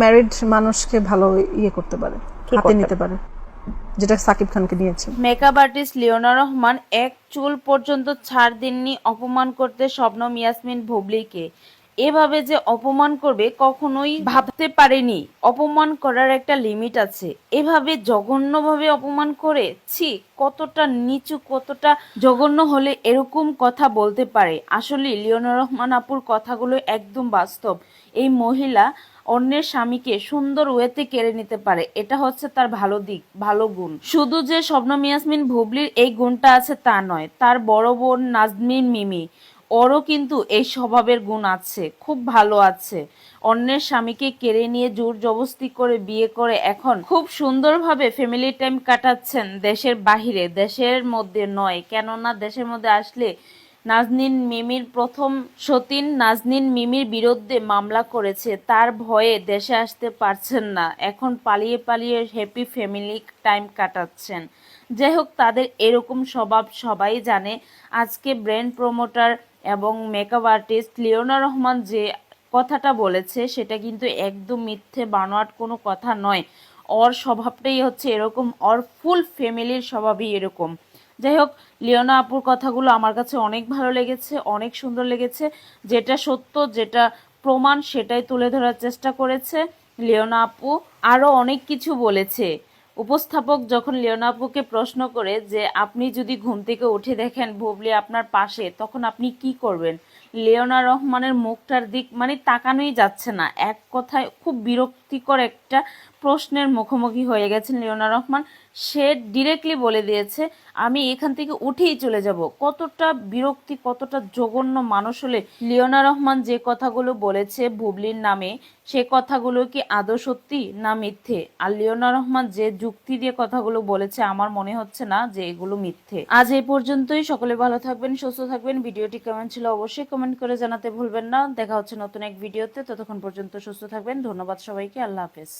Married মানুষকে ভালো ইয়ে করতে পারে হাতে নিতে পারে। যেটা সাকিব খানকে নিয়েছে মেকআপ আর্টিস্ট লিওনা রহমান এক চুল পর্যন্ত ছাড় দিননি অপমান করতে স্বপ্ন ইয়াসমিন ভুবলিকে। এভাবে যে অপমান করবে কখনোই ভাবতে পারেনি। অপমান করার একটা লিমিট আছে। এভাবে জঘন্যভাবে অপমান করে, ছি, কতটা নিচু, কতটা জঘন্য হলে এরকম কথা বলতে পারে। আসলে লিওনা রহমান আপুর কথাগুলো একদম বাস্তব। এই মহিলা অন্যের স্বামীকে সুন্দর ওয়েতে কেড়ে নিতে পারে। এটা হচ্ছে তার ভালো দিক, ভালো গুণ। শুধু যে স্বপ্ন ইয়াসমিন ভুবলির এই গুণটা আছে তা নয়, তার বড় বোন নাজমিন মিমি। ওরও কিন্তু এই স্বভাবের গুণ আছে, খুব ভালো আছে। অন্যের স্বামীকে কেড়ে নিয়ে জোর জবস্তি করে বিয়ে করে এখন খুব সুন্দরভাবে ফ্যামিলি টাইম কাটাচ্ছেন দেশের বাহিরে। দেশের মধ্যে নয়, কেননা দেশের মধ্যে আসলে নাজনিন মিমির প্রথম সতীন নাজনিন মিমির বিরুদ্ধে মামলা করেছে। তার ভয়ে দেশে আসতে পারছেন না। এখন পালিয়ে পালিয়ে হ্যাপি ফ্যামিলি টাইম কাটাচ্ছেন। যাই হোক, তাদের এরকম স্বভাব সবাই জানে। আজকে ব্র্যান্ড প্রমোটার এবং মেকআপ আর্টিস্ট লিওনা রহমান যে কথাটা বলেছে, সেটা কিন্তু একদম মিথ্যে, বানোয়াট কোনো কথা নয়। ওর স্বভাবটাই হচ্ছে এরকম, ওর ফুল ফ্যামিলির স্বভাবই এরকম। যাই হোক, লিওনা আপুর কথাগুলো আমার কাছে অনেক ভালো লেগেছে, অনেক সুন্দর লেগেছে। যেটা সত্য, যেটা প্রমাণ, সেটাই তুলে ধরার চেষ্টা করেছে লিওনা আপু। আরও অনেক কিছু বলেছে। উপস্থাপক যখন লিওনাপুকে প্রশ্ন করে যে, আপনি যদি ঘুম থেকে উঠে দেখেন ভুবলি আপনার পাশে, তখন আপনি কি করবেন? লিওনা রহমানের মুখটার দিক মানে তাকানোই যাচ্ছে না। এক কথায় খুব বিরক্তিকর একটা প্রশ্নের মুখোমুখি হয়ে গেছেন লিওনা রহমান। সে ডিরেক্টলি বলে দিয়েছে, আমি এখান থেকে উঠেই চলে যাব। কতটা বিরক্তি, কতটা জঘন্য মানুষ হলে লিওনা রহমান যে কথাগুলো বলেছে বুবলির নামে, সে কথাগুলো কি আদৌ সত্যি না মিথ্যে? আর লিওনা রহমান যে যুক্তি দিয়ে কথাগুলো বলেছে, আমার মনে হচ্ছে না যে এগুলো মিথ্যে। আজ এই পর্যন্তই। সকলে ভালো থাকবেন, সুস্থ থাকবেন। ভিডিওটি কেমন ছিল অবশ্যই কমেন্ট করে জানাতে ভুলবেন না। দেখা হচ্ছে নতুন এক ভিডিওতে। ততক্ষণ পর্যন্ত সুস্থ থাকবেন। ধন্যবাদ সবাইকে। আল্লাহ হাফেজ।